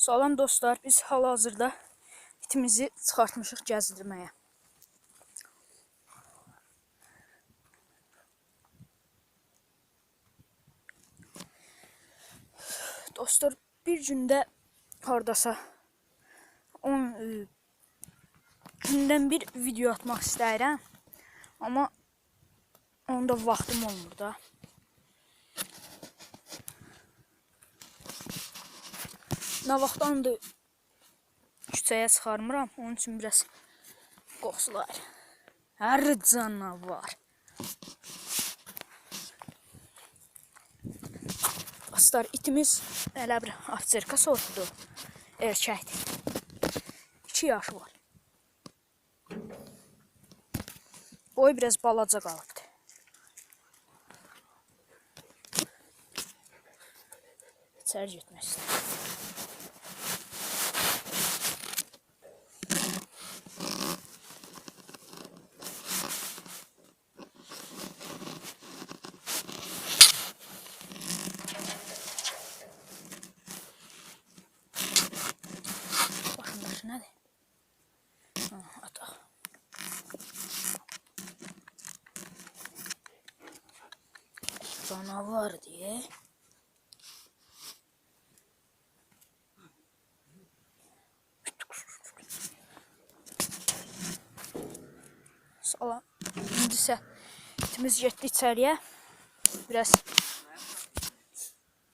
Salam dostlar, biz hal-hazırda itimizi çıxartmışıq gəzdirməyə. Dostlar, bir gündə hardasa 10 e, gündən bir video atmaq istəyirəm. Amma onda vaxtım olmur da. Nə vaxtdandır küçəyə çıxarmıram. Onun üçün biraz qoxsular. Hər canavar. Dostlar, itimiz elə bir avçerka sortudur. Erkəkdir. 2 yaşı var. Boy biraz balaca qalıbdı. İçəri getmək istəyirəm. Baxın daşı nədir? Ha, ataq. Canavar diye. Salam. İndi isə itimiz getdi içəriyə. Biraz